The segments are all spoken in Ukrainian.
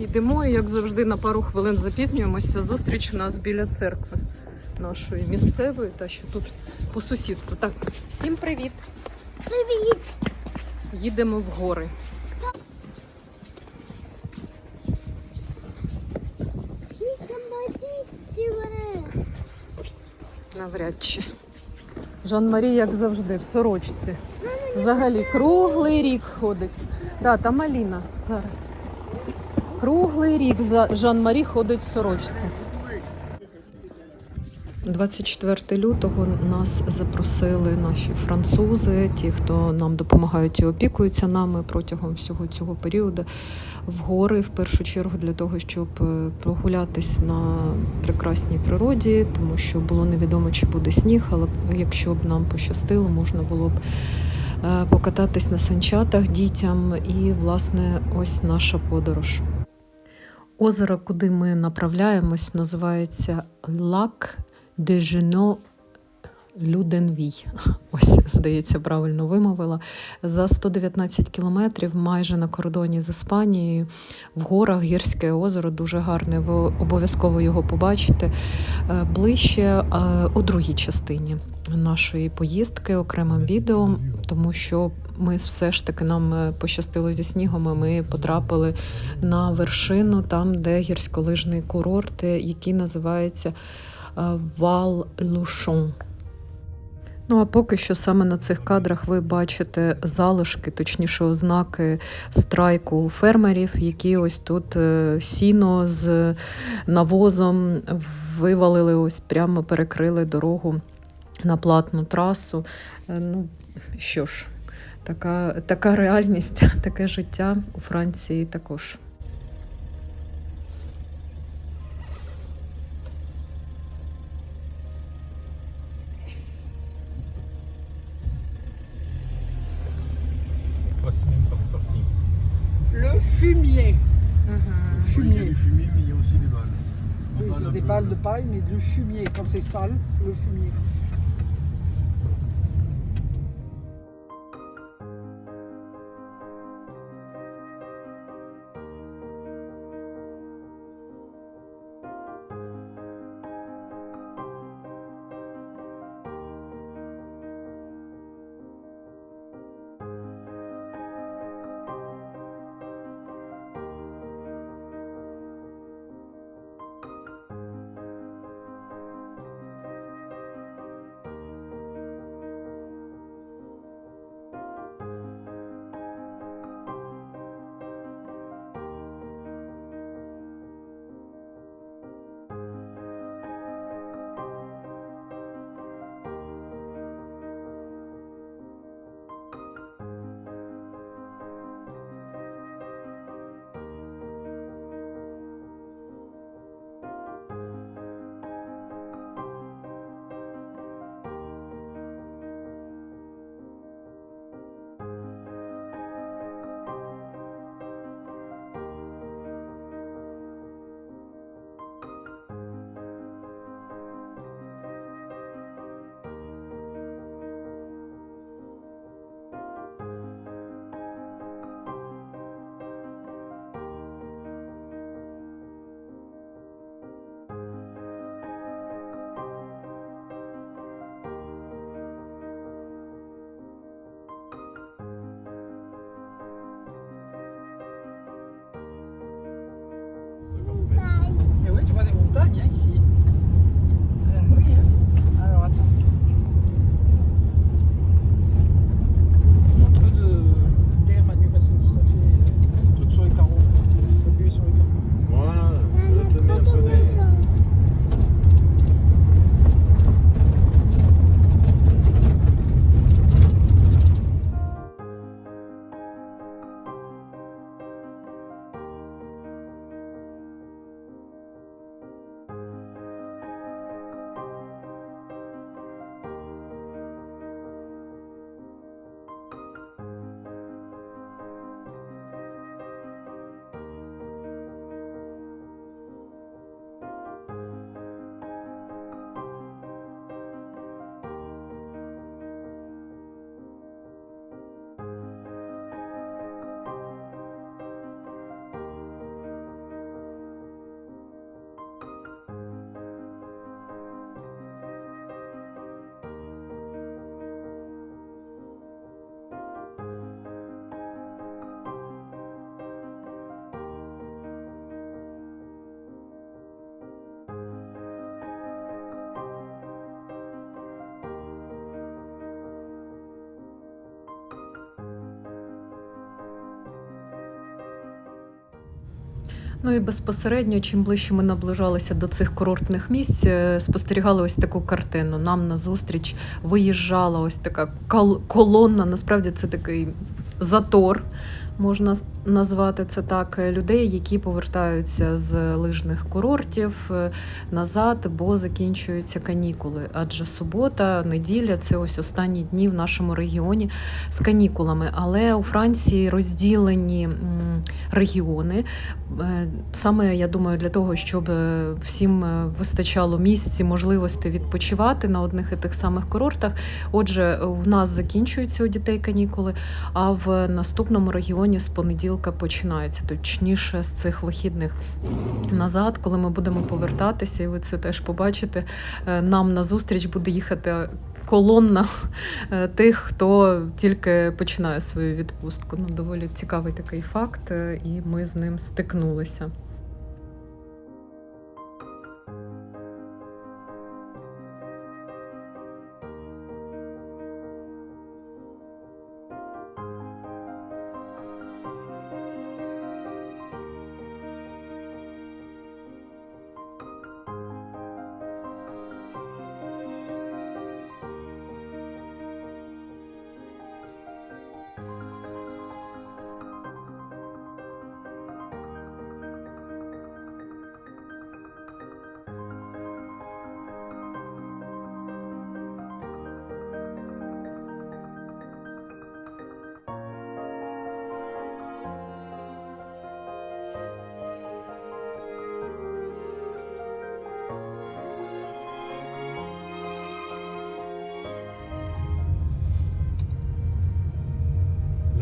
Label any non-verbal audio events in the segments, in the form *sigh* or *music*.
Йдемо, і, як завжди, на пару хвилин запізнюємося. Зустріч у нас біля церкви нашої місцевої, та що тут по сусідству. Так, всім привіт! Привіт! Їдемо в гори. Навряд чи. Жан-Марі, як завжди, в сорочці. Взагалі круглий рік ходить. Да, там Аліна зараз. Круглий рік Жан-Марі ходить в сорочці. 24 лютого нас запросили наші французи, ті, хто нам допомагають і опікуються нами протягом всього цього періоду, в гори в першу чергу для того, щоб е, прогулятись на прекрасній природі, тому що було невідомо, чи буде сніг, але якщо б нам пощастило, можна було б е, покататись на санчатах дітям. І, власне, ось наша подорож. Озеро, куди ми направляємось, називається Лак де Жено Люденвій. *laughs* Ось, здається, правильно вимовила. За 119 кілометрів, майже на кордоні з Іспанією, в горах гірське озеро, дуже гарне. Ви обов'язково його побачите Е, ближче е, у другій частині нашої поїздки окремим відео, тому що ми все ж таки нам е, пощастило зі снігом. і Ми потрапили на вершину, там, де гірськолижний курорт, який називається Вал Лушон. Ну а поки що саме на цих кадрах ви бачите залишки, точніше, ознаки страйку фермерів, які ось тут е, сіно з навозом вивалили, ось прямо перекрили дорогу на платну трасу. Е, Ну що ж, така, така реальність, *laughs* таке життя у Франції також. Passe même par parking. Le fumier. Oui, il y a Fumier. du fumier, mais il y a aussi des balles. Oui, des balles de paille, mais du fumier. Quand c'est sale, c'est le fumier. Ну і безпосередньо, чим ближче ми наближалися до цих курортних місць, е, спостерігали ось таку картину. Нам назустріч виїжджала ось така кол- колонна. Насправді це такий затор, можна назвати це так. е, Людей, які повертаються з лижних курортів е, назад, бо закінчуються канікули. Адже субота, неділя це ось останні дні в нашому регіоні з канікулами. Але у Франції розділені регіони. Е, Саме я думаю, для того, щоб всім вистачало місць і можливості відпочивати на одних і тих самих курортах. Отже, у нас закінчуються у дітей канікули, а в наступному регіоні з понеділка починається, точніше з цих вихідних назад, коли ми будемо повертатися, і ви це теж побачите. Нам Нам назустріч буде їхати. Колонна е, тих, хто тільки починає свою відпустку. Ну, доволі цікавий такий факт, е, і ми з ним стикнулися.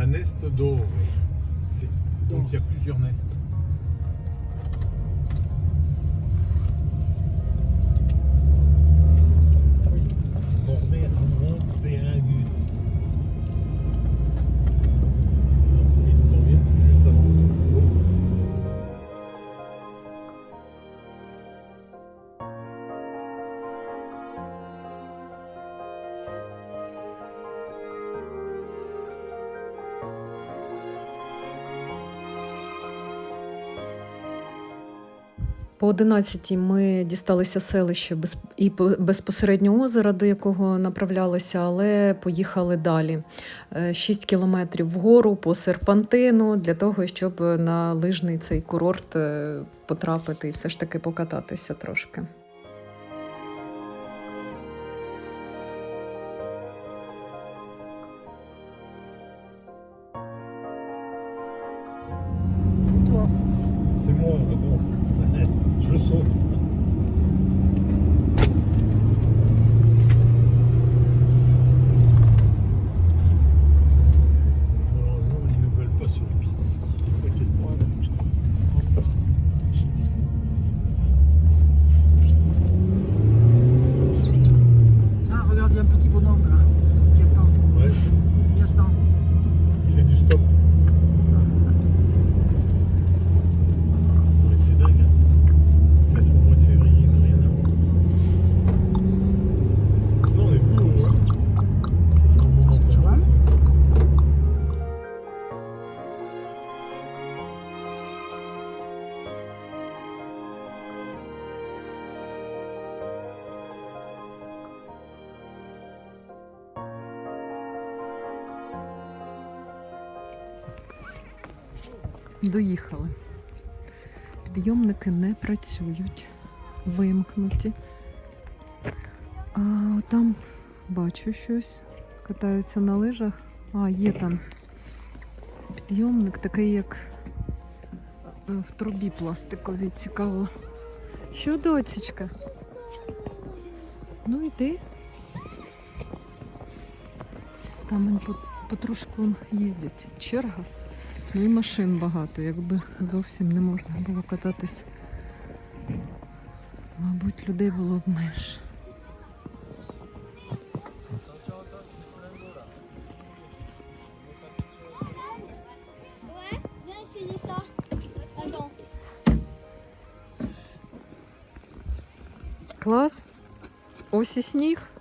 nest doré. Donc il y a plusieurs nests. По 11 ми дісталися селище без- і по- безпосередньо озера, до якого направлялися, але поїхали далі. 6 кілометрів вгору по серпантину для того, щоб на лижний цей курорт е, потрапити і все ж таки покататися трошки. Доїхали. Підйомники не працюють, вимкнуті. А там бачу щось. Катаються на лижах. А, є там підйомник, такий, як е, в трубі пластиковій. Цікаво. Що, доцічка? Ну йди. Там потрошку їздять. Черга. Ну і машин багато, якби зовсім не можна було кататись. Мабуть, людей було б менше. Клас. Ось і сніг.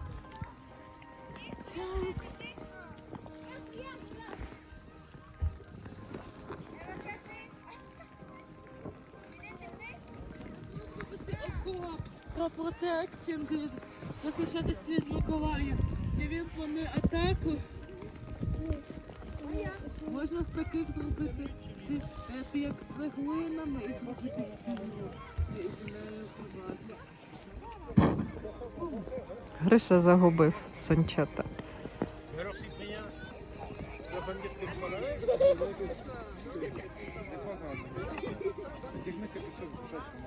Про протекцію, він каже, захищати світ Миколая. І він планує атаку. Можна з таких зробити ти, е, ти як цеглинами і зробити стіну. І з нею ховати. Гриша загубив санчата. Лія, ку-ку.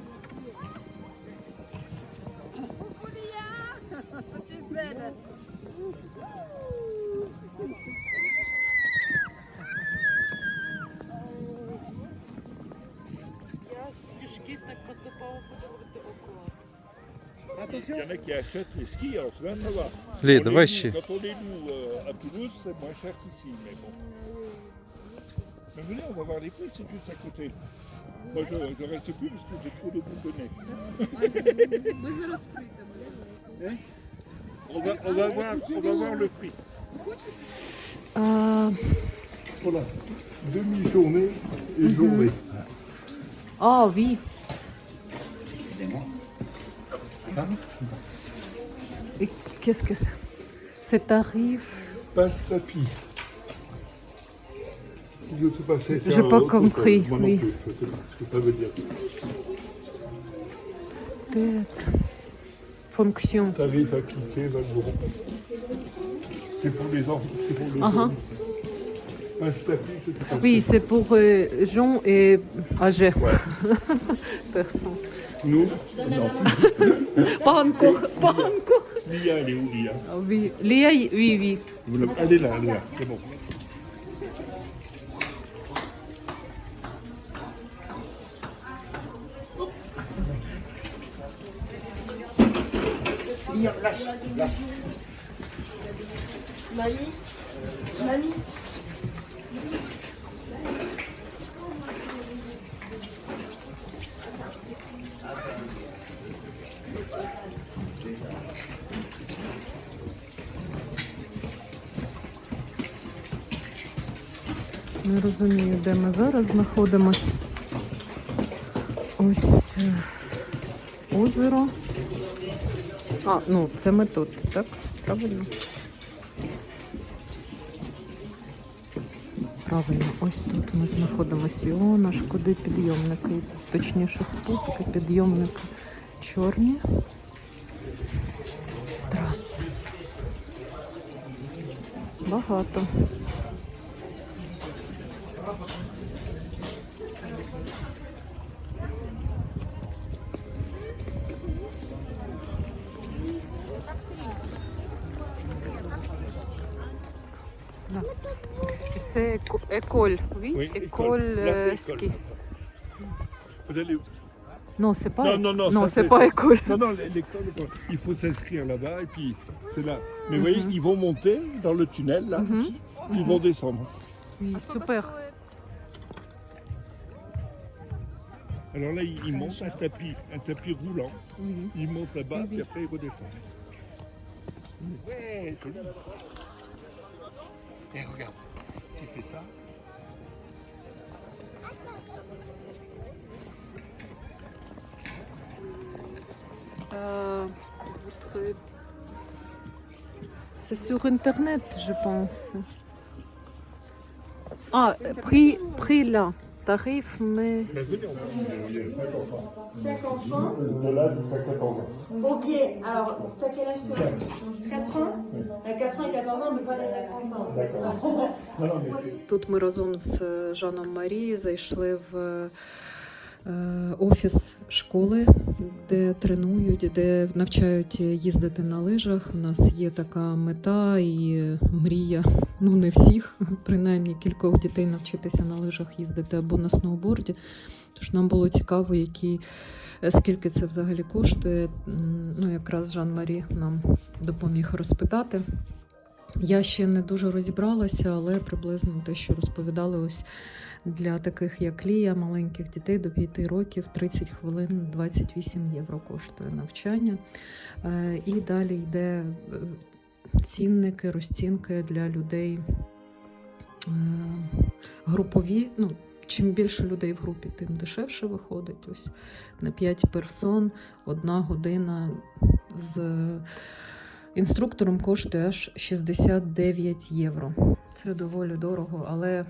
Я з мішків так поступово буду робити оклад. Il y en a qui achètent les skis, alors ça va. Лі, давай ще. euh, mais venez, on va voir les prix, c'est juste à côté. Moi, je ne reste plus parce que j'ai trop de boutonnet. Ми зараз прийдемо. On va, voir, on va voir le prix. Euh. Voilà, demi-journée et mhm. journée. Oh oui. Excusez-moi. Et qu'est-ce que c'est? Ce tarif Passe tapis. Je ne sais pas, J'ai pas compris, oui. Je ne sais pas, je peux pas me dire. Peut-être fonction. Va C'est pour les enfants, c'est pour les Ah, ah. Oui, c'est pour euh, gens et âgés. *laughs* Personne. Nous, non. *laughs* Pas encore, pas encore. Lia, elle est où, Lia? Ah oui, oui, oui. Vous la- Elle est là, elle est là, c'est bon. Не розумію, де ми зараз знаходимось. Ось е, озеро. А, ну це ми тут, так? Правильно? Правильно, ось тут ми знаходимося. І о, наш куди підйомники, точніше спуски, підйомники чорні. Траси. Багато. C'est éco- école, oui, Oui, école, euh, ski. Vous allez où? Non, c'est pas. Non, non, non, c'est pas école. Non, non, l'école, il faut s'inscrire là-bas et puis c'est là. Mais vous voyez, ils vont monter dans le tunnel, là, Mhm. ils vont descendre. Oui, super. Alors là, ils, montent un tapis, un tapis roulant. Oui. Ils montent là-bas, puis après ils redescendent. Ouais. Et regarde, tu fais ça. Euh, C'est sur internet, je pense. Ah, prix, prix là, tarif, mais. cinq venez, on va. 5 enfants. de là 14 ans. Ok, alors t'as quel âge toi 4 ans À 4 ans et 14 ans, on ne peut pas les mettre ensemble. D'accord. Mais Тут ми разом з е, Жаном Марії зайшли в е, е, офіс школи, де тренують, де навчають їздити на лижах. У нас є така мета і мрія. Ну не всіх, *laughs* принаймні кількох дітей навчитися на лижах їздити або на сноуборді. Тож нам було цікаво, які, е, скільки це взагалі коштує. Ну, якраз Жан-Марі нам допоміг розпитати. Я ще не дуже розібралася, але приблизно те, що розповідали ось для таких, як Лія, маленьких дітей до 5 років, 30 хвилин 28 євро коштує навчання. Е, І далі йде е, цінники, розцінки для людей е, групові. Ну, чим більше людей в групі, тим дешевше виходить. Ось на 5 персон одна година з інструктором коштує аж 69 євро. Це доволі дорого, але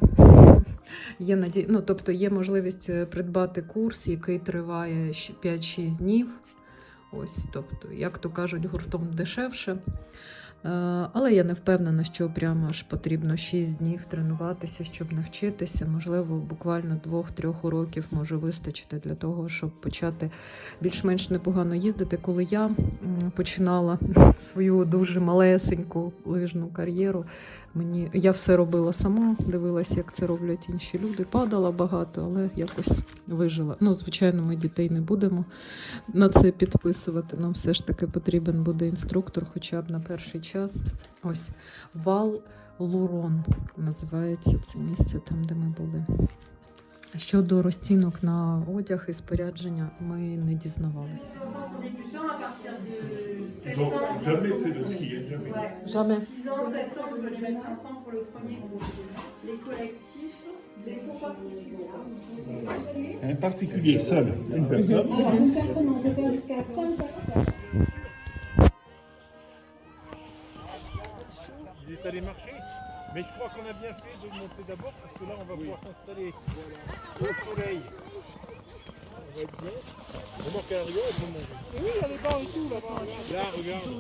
*laughs* є наді... ну, тобто є можливість е, придбати курс, який триває щ- 5-6 днів. Ось, тобто, як то кажуть, гуртом дешевше. Е, Але я не впевнена, що прямо аж потрібно 6 днів тренуватися, щоб навчитися. Можливо, буквально 2-3 уроків може вистачити для того, щоб почати більш-менш непогано їздити. Коли я починала *laughs* свою дуже малесеньку лижну кар'єру, мені я все робила сама, дивилася, як це роблять інші люди. Падала багато, але якось вижила. Ну, звичайно, ми дітей не будемо на це підписувати. Нам все ж таки потрібен буде інструктор, хоча б на перший час. Ось Вал Лурон називається це місце, там, де ми були. Щодо розцінок на одяг і спорядження, ми не дізнавалися. Les enfants sont débutants à partir de 7 Donc, ans. jamais fait de ski, hein, jamais. Ouais. Jamais. 6 ans, 7 ans, on peut les mettre ensemble pour le premier groupe. Les collectifs, des cours particuliers. Un particulier seul, une personne. Une personne, on peut faire jusqu'à 5 personnes. Allé marcher. Mais je crois qu'on a bien fait de monter d'abord parce que là on va oui. pouvoir s'installer voilà. au soleil. On va être bien. Remarque à l'arrière, on peut manger. Et Oui, il y a les bancs et tout là-bas. Là, là, regarde.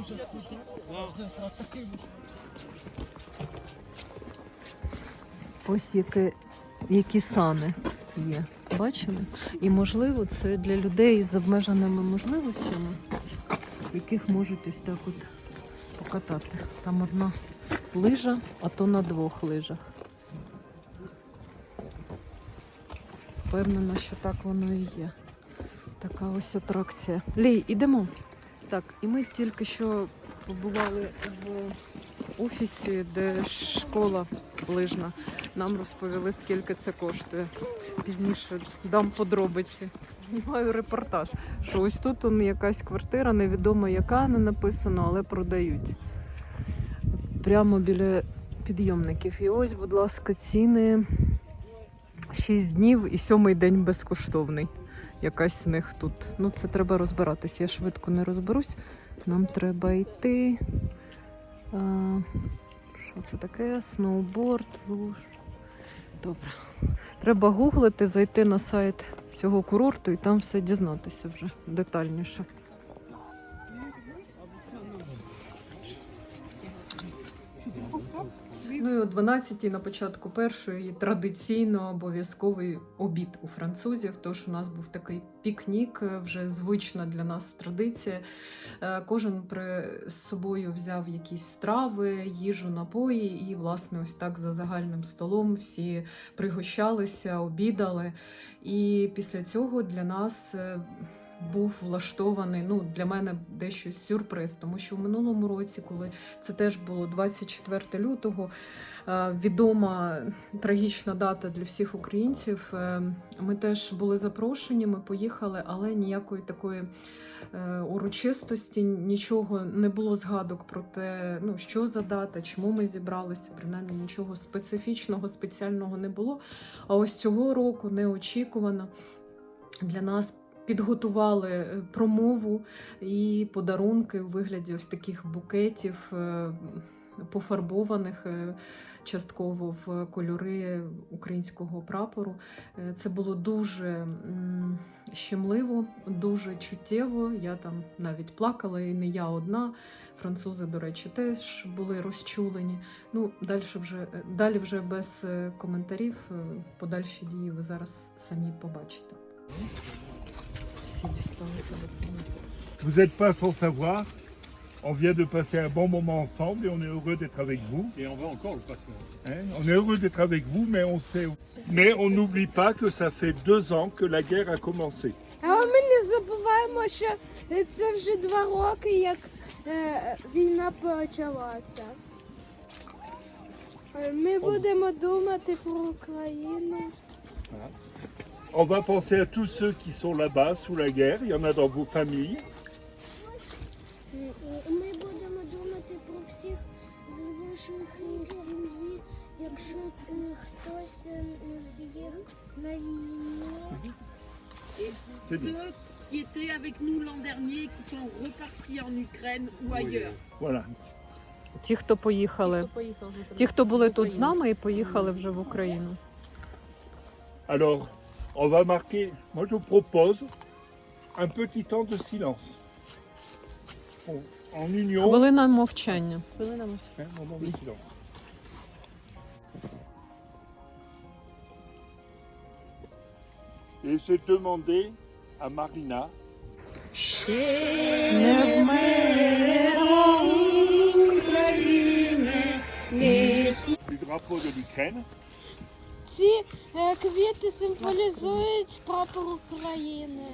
Ось які, які сани є. Бачили? І можливо, це для людей з обмеженими можливостями, яких можуть ось так от покатати. Там одна лижа, а то на двох лижах. Впевнена, що так воно і є. Така ось атракція. Лій, ідемо. Так, і ми тільки що побували в офісі, де школа лижна. Нам розповіли, скільки це коштує. Пізніше дам подробиці. Знімаю репортаж. Що ось тут он якась квартира, невідомо яка, не написано, але продають. Прямо біля підйомників. І ось, будь ласка, ціни 6 днів і сьомий день безкоштовний. Якась в них тут. Ну, це треба розбиратися. Я швидко не розберусь. Нам треба йти. А, що це таке? Сноуборд. Добре. Треба гуглити, зайти на сайт цього курорту і там все дізнатися вже детальніше. Ну і о 12 на початку першої традиційно обов'язковий обід у французів. Тож у нас був такий пікнік, е, вже звична для нас традиція. Е, Кожен при з собою взяв якісь страви, їжу, напої, і, власне, ось так за загальним столом всі пригощалися, обідали. І після цього для нас. Був влаштований ну для мене дещо сюрприз, тому що в минулому році, коли це теж було 24 лютого, е, відома трагічна дата для всіх українців. е, Ми теж були запрошені, ми поїхали, але ніякої такої е, урочистості, нічого не було згадок про те, ну що за дата, чому ми зібралися. Принаймні нічого специфічного, спеціального не було. А ось цього року неочікувано для нас. Підготували е, промову і подарунки у вигляді ось таких букетів, е, пофарбованих е, частково в кольори українського прапору. Це було дуже щемливо, дуже чуттєво. Я там навіть плакала, і не я одна. Французи, до речі, теж були розчулені. Ну, далі вже, далі вже без коментарів. Подальші дії ви зараз самі побачите. Всі дістали телефони. Vous n'êtes pas sans savoir, on vient de passer un bon moment ensemble et on est heureux d'être avec vous. Et on va encore le passer. hein. On est heureux d'être avec vous, mais on sait. Mais on n'oublie pas que ça fait deux ans que la guerre a commencé. Але ми не забуваємо, що це вже два роки, як е, війна почалася. Е, Ми будемо думати про Україну. On va penser à tous ceux qui sont là-bas sous la guerre. Il y en a dans vos familles. Ми будемо думати про всіх з ваших е, сім'ї, якщо е, хтось е, з їх на війні. C'est. Ceux qui étaient avec nous l'an dernier, qui sont repartis en Ukraine ou ailleurs. Voilà. Ті, хто поїхали, ті, хто були тут з нами і поїхали вже в Україну. Alors, on va marquer. Moi, je propose un petit temps de silence. On- En union. Хвилина мовчання. Hein, moment de silence. Et j'ai demandé à Marina du drapeau de l'Ukraine. Ці е, квіти символізують прапор України.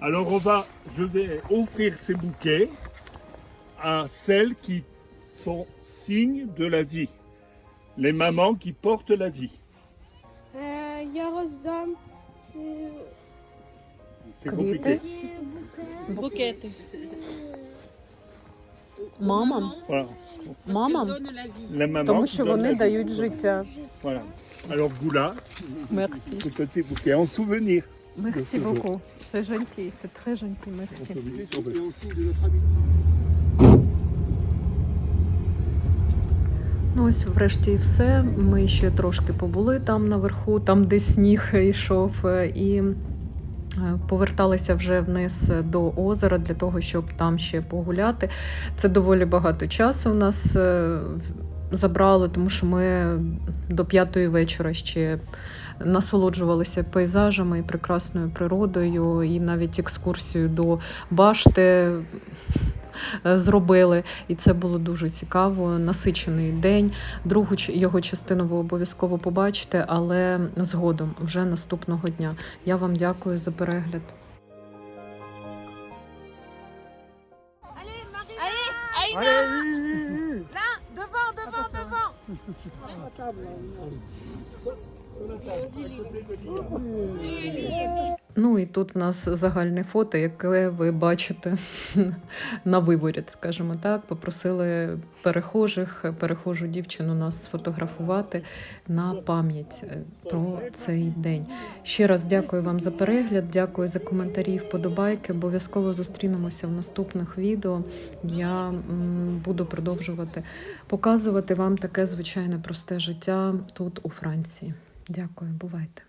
Alors on va, je vais offrir ces bouquets à celles qui sont signes de la vie, les mamans qui portent la vie. Е, Я роздам ці C'est Квіти. compliqué. Ці букети. Мамам, Voilà. мамам, Donne la vie. La maman тому qui що donne вони vie. дають життя. Voilà. Alors Goula, Мерсі. ce petit bouquet en souvenir. Мерсі beaucoup. C'est gentil, c'est très. Et de notre amitié. Ну ось врешті і все. Ми ще трошки побули там наверху, там де сніг йшов, е, і е, поверталися вже вниз до озера для того, щоб там ще погуляти. Це доволі багато часу у нас е, забрало, тому що ми до п'ятої вечора ще насолоджувалися пейзажами і прекрасною природою, і навіть екскурсію до башти е, зробили. І це було дуже цікаво. Насичений день. Другу його частину ви обов'язково побачите, але згодом, вже наступного дня. Я вам дякую за перегляд. Ну і тут в нас загальне фото, яке ви бачите *laughs* на виворіт, скажімо так. Попросили перехожих, перехожу дівчину нас сфотографувати на пам'ять е, про цей день. Ще раз дякую вам за перегляд, дякую за коментарі, вподобайки. Обов'язково зустрінемося в наступних відео. Я буду продовжувати показувати вам таке звичайне просте життя тут у Франції. Дякую, бувайте.